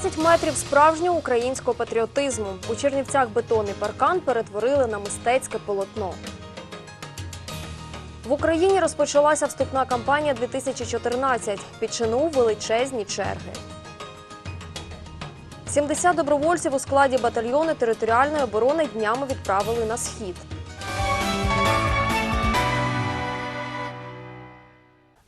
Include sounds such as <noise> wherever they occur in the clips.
20 метрів справжнього українського патріотизму. У Чернівцях бетонний паркан перетворили на мистецьке полотно. В Україні розпочалася вступна кампанія 2014. Під ЧНУ величезні черги. 70 добровольців у складі батальйону територіальної оборони днями відправили на схід.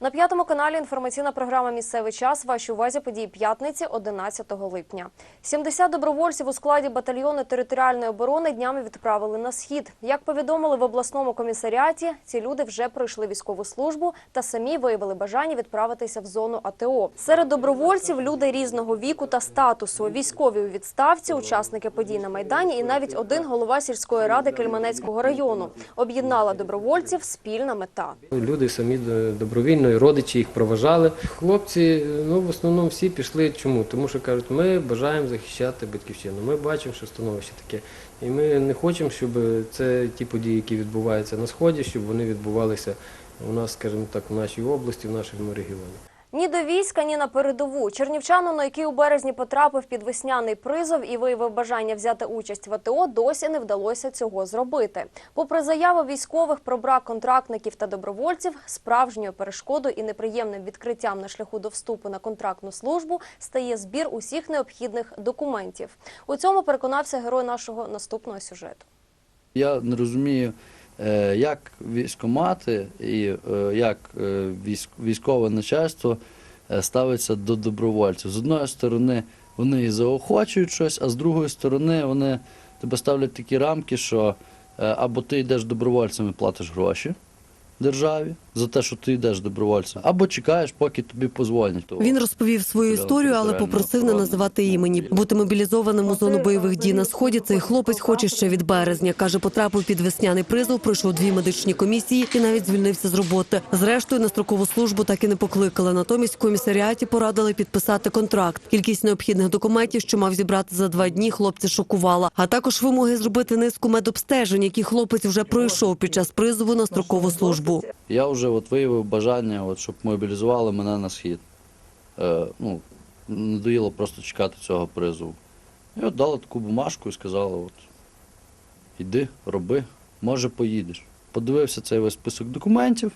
На п'ятому каналі інформаційна програма Місцевий час. Вашій увазі події п'ятниці 11 липня. 70 добровольців у складі батальйону територіальної оборони днями відправили на схід. Як повідомили в обласному комісаріаті, ці люди вже пройшли військову службу та самі виявили бажання відправитися в зону АТО. Серед добровольців люди різного віку та статусу, військові у відставці, учасники подій на майдані і навіть один голова сільської ради Кельманецького району. Об'єднала добровольців спільна мета. Люди самі добровільно, і родичі їх проважали. Хлопці, ну в основному всі пішли. Чому? Тому що кажуть, ми бажаємо захищати батьківщину. Ми бачимо, що становище таке. І ми не хочемо, щоб це ті події, які відбуваються на сході, щоб вони відбувалися у нас, скажімо так, в нашій області, в нашому регіоні. Ні до війська, ні на передову. Чернівчанину, який у березні потрапив під весняний призов і виявив бажання взяти участь в АТО, досі не вдалося цього зробити. Попри заяву військових про брак контрактників та добровольців, справжньою перешкодою і неприємним відкриттям на шляху до вступу на контрактну службу стає збір усіх необхідних документів. У цьому переконався герой нашого наступного сюжету. Я не розумію, як військомати і е, як е, військ- військове начальство е, ставиться до добровольців. З одної сторони, вони і заохочують щось, а з другої сторони, вони тебе ставлять такі рамки, що е, або ти йдеш добровольцем і платиш гроші державі за те, що ти йдеш добровольцем, або чекаєш, поки тобі дозволять. Він розповів свою історію, але попросив не називати імені. Бути мобілізованим у зону бойових дій на сході. Цей хлопець хоче ще від березня. каже, потрапив під весняний призов, пройшов дві медичні комісії і навіть звільнився з роботи. Зрештою, на строкову службу так і не покликали. Натомість в комісаріаті порадили підписати контракт. Кількість необхідних документів, що мав зібрати за два дні, хлопця шокувала. А також вимоги зробити низку медобстежень, які хлопець вже пройшов під час призову на строкову службу. Я вже от виявив бажання, от, щоб мобілізували мене на схід. Е, ну, надоїло просто чекати цього призову. І от дали таку бумажку і сказали, от, іди, роби, може поїдеш. Подивився цей весь список документів,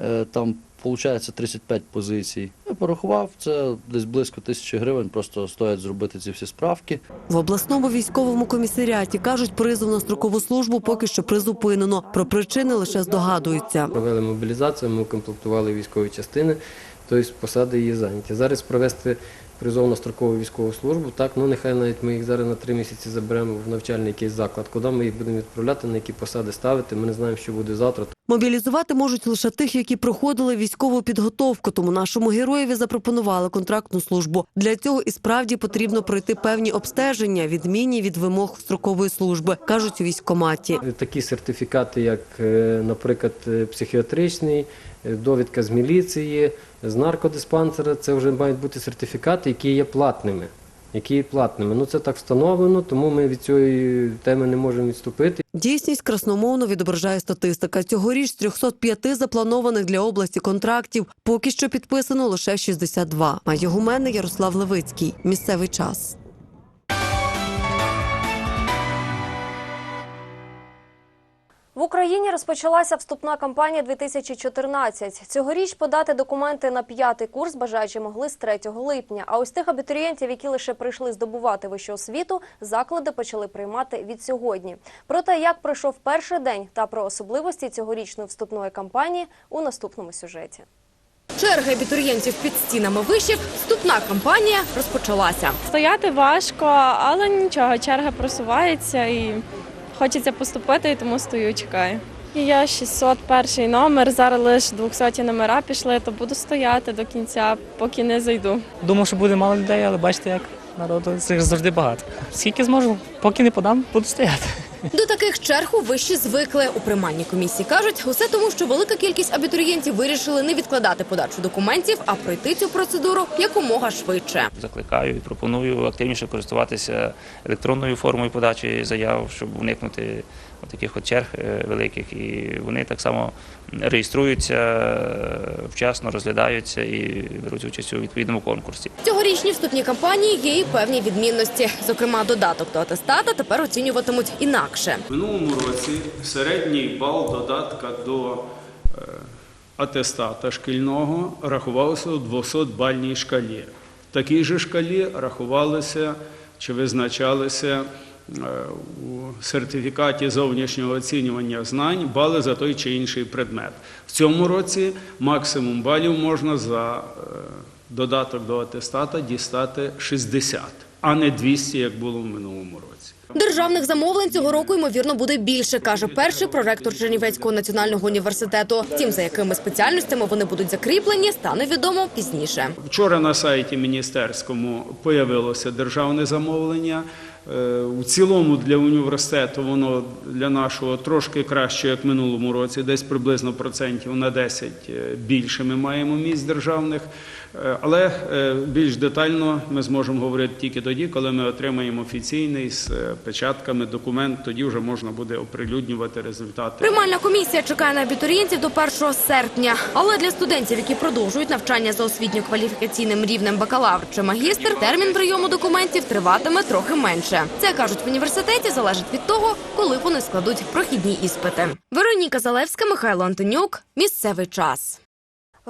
е, там, виходить, 35 позицій. Порахував, це десь близько тисячі гривень, просто стоять зробити ці всі справки. В обласному військовому комісаріаті кажуть, призов на строкову службу поки що призупинено. Про причини лише здогадуються. Провели мобілізацію, ми укомплектували військові частини, тобто посади її зайняті. Зараз провести призов на строкову військову службу, так, ну нехай навіть ми їх зараз на три місяці заберемо в навчальний якийсь заклад. Куди ми їх будемо відправляти, на які посади ставити, ми не знаємо, що буде завтра. Мобілізувати можуть лише тих, які проходили військову підготовку. Тому нашому героєві запропонували контрактну службу. Для цього і справді потрібно пройти певні обстеження, відмінні від вимог строкової служби, кажуть у військкоматі. Такі сертифікати, як, е, наприклад, е, психіатричний, е, довідка з міліції, з наркодиспансера, це вже мають бути сертифікати, які є платними. Які є платними. Ну це так встановлено, тому ми від цієї теми не можемо відступити. Дійсність красномовно відображає статистика. Цьогоріч з 305 запланованих для області контрактів поки що підписано лише 62. Має гуменний Ярослав Левицький. Місцевий час. Україні розпочалася вступна кампанія 2014. Цьогоріч подати документи на п'ятий курс бажаючі могли з 3 липня. А ось тих абітурієнтів, які лише прийшли здобувати вищу освіту, заклади почали приймати від сьогодні. Про те, як пройшов перший день та про особливості цьогорічної вступної кампанії у наступному сюжеті. Черги абітурієнтів під стінами вишів, вступна кампанія розпочалася. Стояти важко, але нічого, черга просувається і хочеться поступити, і тому стою, чекаю. Я 601 номер, зараз лише 200 номера пішли, то буду стояти до кінця, поки не зайду. Думав, що буде мало людей, але бачите, як народу це завжди багато. Скільки зможу, поки не подам, буду стояти. До таких черг у виші звикли. У приймальній комісії кажуть, усе тому, що велика кількість абітурієнтів вирішили не відкладати подачу документів, а пройти цю процедуру якомога швидше. Закликаю і пропоную активніше користуватися електронною формою подачі заяв, щоб уникнути таких от черг е, великих. І вони так само реєструються е, вчасно, розглядаються і беруть участь у відповідному конкурсі. Цьогорічні вступні кампанії є і певні відмінності. Зокрема, додаток до атестата тепер оцінюватимуть інакше. В минулому році середній бал додатка до е, атестата шкільного рахувався у 200-бальній шкалі. В такій же шкалі рахувалися чи визначалися е, у сертифікаті зовнішнього оцінювання знань бали за той чи інший предмет. В цьому році максимум балів можна за е, додаток до атестата дістати 60, а не 200, як було в минулому році. Державних замовлень цього року ймовірно буде більше, каже перший проректор Чернівецького національного університету. Втім, за якими спеціальностями вони будуть закріплені, стане відомо пізніше. Вчора на сайті міністерському появилося державне замовлення. Е, У цілому для університету воно для нашого трошки краще, як в минулому році, десь приблизно процентів на 10 е, більше ми маємо місць державних. Е, Але е, більш детально ми зможемо говорити тільки тоді, коли ми отримаємо офіційний з е, печатками документ, тоді вже можна буде оприлюднювати результати. Приймальна комісія чекає на абітурієнтів до 1 серпня. Але для студентів, які продовжують навчання за освітньо-кваліфікаційним рівнем бакалавр чи магістр, термін прийому документів триватиме трохи менше. Це кажуть в університеті, залежить від того, коли вони складуть прохідні іспити. Вероніка Залевська, Михайло Антонюк. Місцевий час.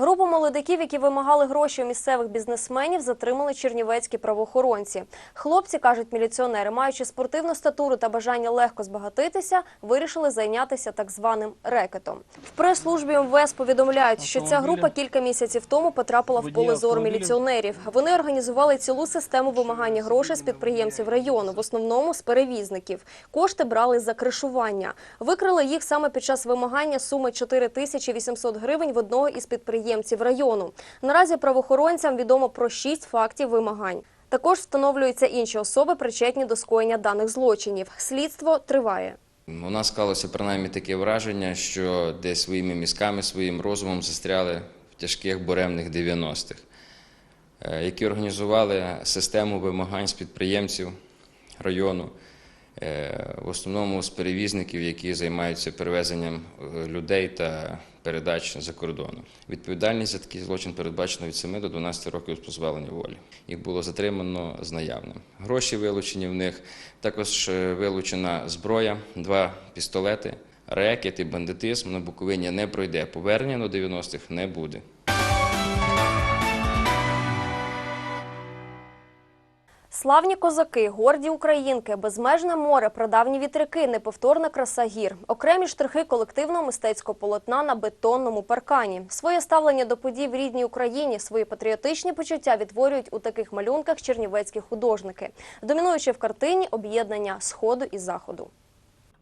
Групу молодиків, які вимагали гроші у місцевих бізнесменів, затримали чернівецькі правоохоронці. Хлопці, кажуть міліціонери, маючи спортивну статуру та бажання легко збагатитися, вирішили зайнятися так званим рекетом. В прес-службі МВС повідомляють, що ця група кілька місяців тому потрапила в поле зору міліціонерів. Вони організували цілу систему вимагання грошей з підприємців району, в основному з перевізників. Кошти брали за кришування. Викрили їх саме під час вимагання суми 4 тисячі 800 гривень в одного із підприємців району. Наразі правоохоронцям відомо про 6 фактів вимагань. Також встановлюються інші особи, причетні до скоєння даних злочинів. Слідство триває. У нас склалося принаймні таке враження, що десь своїми мізками, своїм розумом застряли в тяжких буремних 90-х, е, які організували систему вимагань з підприємців району, е, в основному з перевізників, які займаються перевезенням е, людей та передач за кордону. Відповідальність за такий злочин передбачено від 7 до 12 років позбавлення волі. Їх було затримано з наявним. Гроші вилучені в них, також е, вилучена зброя, два пістолети. Рекет і бандитизм на Буковині не пройде. Повернення до 90-х не буде. Славні козаки, горді українки, безмежне море, прадавні вітряки, неповторна краса гір, окремі штрихи колективного мистецького полотна на бетонному паркані. Своє ставлення до подій в рідній Україні, свої патріотичні почуття відтворюють у таких малюнках чернівецькі художники, домінуючи в картині об'єднання сходу і заходу.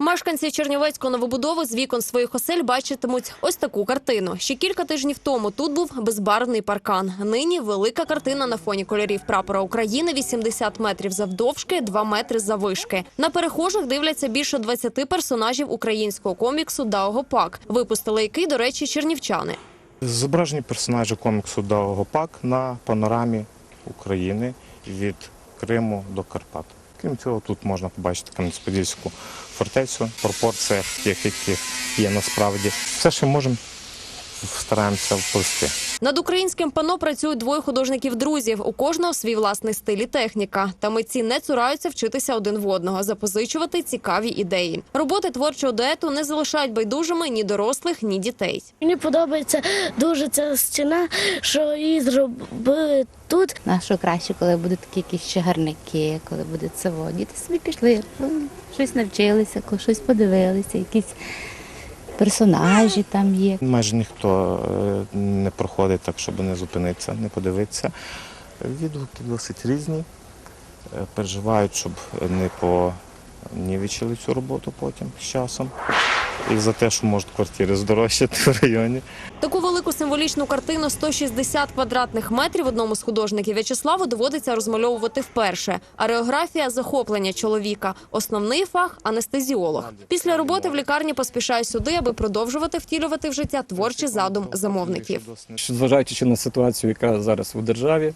Мешканці Чернівецької новобудови з вікон своїх осель бачитимуть ось таку картину. Ще кілька тижнів тому тут був безбарвний паркан. Нині велика картина на фоні кольорів прапора України 80 метрів завдовжки, 2 метри заввишки. На перехожих дивляться більше 20 персонажів українського коміксу Даогопак, випустили який, до речі, чернівчани. Зображені персонажі коміксу Даугопак на панорамі України від Криму до Карпат. Крім цього, тут можна побачити Кам'янець-Подільську фортецю, тих, яких є насправді. Все, що можемо, стараємося вплести. Над українським пано працюють двоє художників-друзів. У кожного свій власний стиль і техніка. Та митці не цураються вчитися один в одного, запозичувати цікаві ідеї. Роботи творчого дуету не залишають байдужими ні дорослих, ні дітей. Мені подобається дуже ця стіна, що її зробили тут. А що краще, коли будуть такі якісь чагарники, коли буде це. Діти собі пішли, ну, щось навчилися, щось подивилися, якісь персонажі там є. Майже ніхто е, не проходить так, щоб не зупинитися, не подивитися. Відгуки досить різні. Е, Переживають, щоб не понівечили цю роботу потім з часом. І за те, що можуть квартири здорожчати в районі. Таку велику символічну картину 160 квадратних метрів одному з художників В'ячеславу доводиться розмальовувати вперше. Ареографія захоплення чоловіка. Основний фах анестезіолог. Після роботи в лікарні поспішає сюди, аби продовжувати втілювати в життя творчий задум замовників. Зважаючи на ситуацію, яка зараз у державі,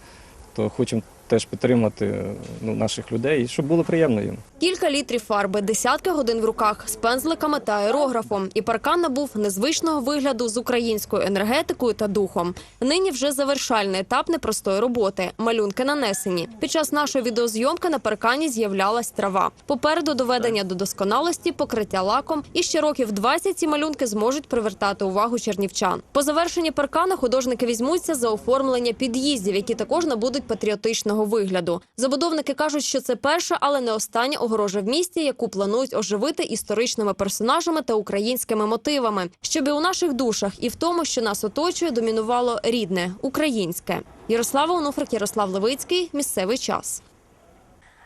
то хочемо теж підтримати ну, наших людей, щоб було приємно їм. Кілька літрів фарби, десятки годин в руках з пензликами та аерографом. І паркан набув незвичного вигляду з українською енергетикою та духом. Нині вже завершальний етап непростої роботи. Малюнки нанесені. Під час нашої відеозйомки на паркані з'являлась трава. Попереду доведення до досконалості, покриття лаком. І ще років 20 ці малюнки зможуть привертати увагу чернівчан. По завершенні паркана художники візьмуться за оформлення під'їздів, які також набудуть патріотичного вигляду. Забудовники кажуть, що це перша, але не остання огорожа в місті, яку планують оживити історичними персонажами та українськими мотивами, щоб і у наших душах, і в тому, що нас оточує, домінувало рідне українське. Ярослава Онуфрик, Ярослав Левицький. Місцевий час.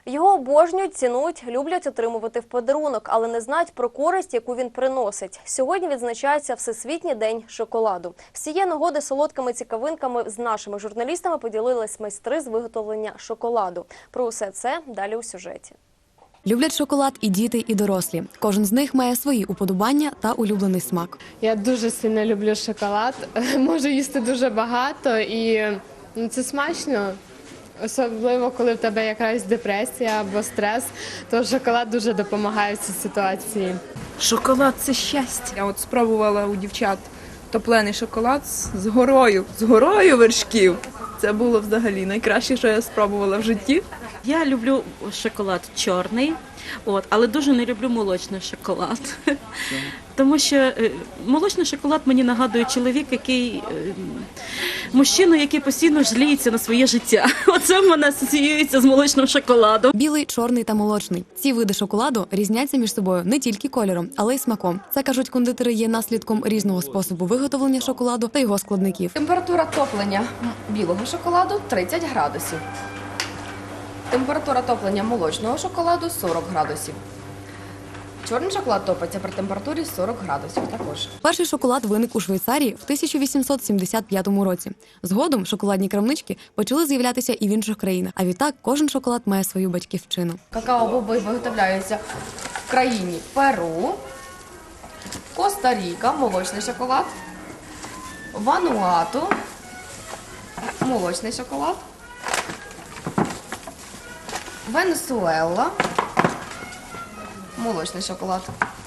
Його обожнюють, цінують, люблять отримувати в подарунок, але не знають про користь, яку він приносить. Сьогодні відзначається Всесвітній день шоколаду. Цієї нагоди солодкими цікавинками з нашими журналістами поділились майстри з виготовлення шоколаду. Про усе це далі у сюжеті. Люблять шоколад і діти, і дорослі. Кожен з них має свої уподобання та улюблений смак. Я дуже сильно люблю шоколад. <laughs> Можу їсти дуже багато і ну, це смачно. Особливо, коли в тебе якась депресія або стрес, то шоколад дуже допомагає в цій ситуації. Шоколад це щастя. Я от спробувала у дівчат топлений шоколад з з горою, з горою вершків. Це було взагалі найкраще, що я спробувала в житті. Я люблю шоколад чорний, от, але дуже не люблю молочний шоколад. Тому що е, молочний шоколад мені нагадує чоловік, який е, мужчину, який постійно жаліється на своє життя. Оце в мене асоціюється з молочним шоколадом. Білий, чорний та молочний. Ці види шоколаду різняться між собою не тільки кольором, але й смаком. Це кажуть кондитери є наслідком різного способу виготовлення шоколаду та його складників. Температура топлення білого шоколаду 30 градусів. Температура топлення молочного шоколаду 40 градусів. Чорний шоколад топиться при температурі 40 градусів також. Перший шоколад виник у Швейцарії в 1875 році. Згодом шоколадні крамнички почали з'являтися і в інших країнах. А відтак кожен шоколад має свою батьківщину. Какао-боби виготовляються в країні Перу, Коста-Ріка, молочний шоколад, Вануату, молочний шоколад, Венесуела, молочний шоколад.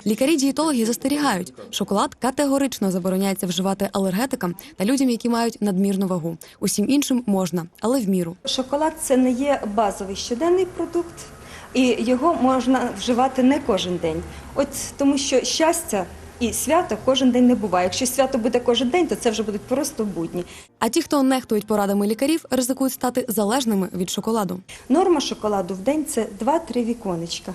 Лікарі-дієтологи застерігають, шоколад категорично забороняється вживати алергетикам та людям, які мають надмірну вагу. Усім іншим можна, але в міру. Шоколад це не є базовий щоденний продукт, і його можна вживати не кожен день. От тому що щастя і свято кожен день не буває. Якщо свято буде кожен день, то це вже будуть просто будні. А ті, хто нехтують порадами лікарів, ризикують стати залежними від шоколаду. Норма шоколаду в день це 2-3 віконечка.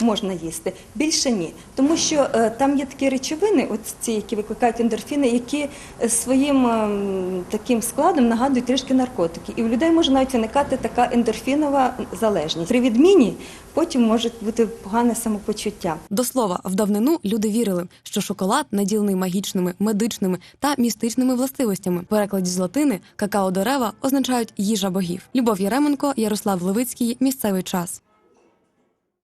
Можна їсти більше ні, тому що е, там є такі речовини, от ці, які викликають ендорфіни, які е, своїм ем, таким складом нагадують трішки наркотики. І у людей може навіть виникати така ендорфінова залежність. При відміні потім може бути погане самопочуття. До слова, в давнину люди вірили, що шоколад наділений магічними, медичними та містичними властивостями. Перекладі з латини какао-дерева означають їжа богів. Любов Яременко, Ярослав Левицький. Місцевий час.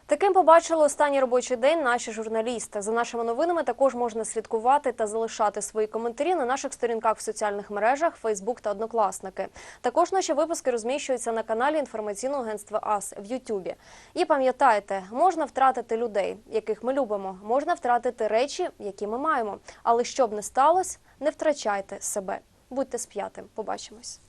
Таким побачили останній робочий день наші журналісти. За нашими новинами також можна слідкувати та залишати свої коментарі на наших сторінках в соціальних мережах, Фейсбук та Однокласники. Також наші випуски розміщуються на каналі інформаційного агентства АС в Ютубі. І пам'ятайте, можна втратити людей, яких ми любимо, можна втратити речі, які ми маємо. Але щоб не сталося, не втрачайте себе. Будьте з п'ятим. Побачимось.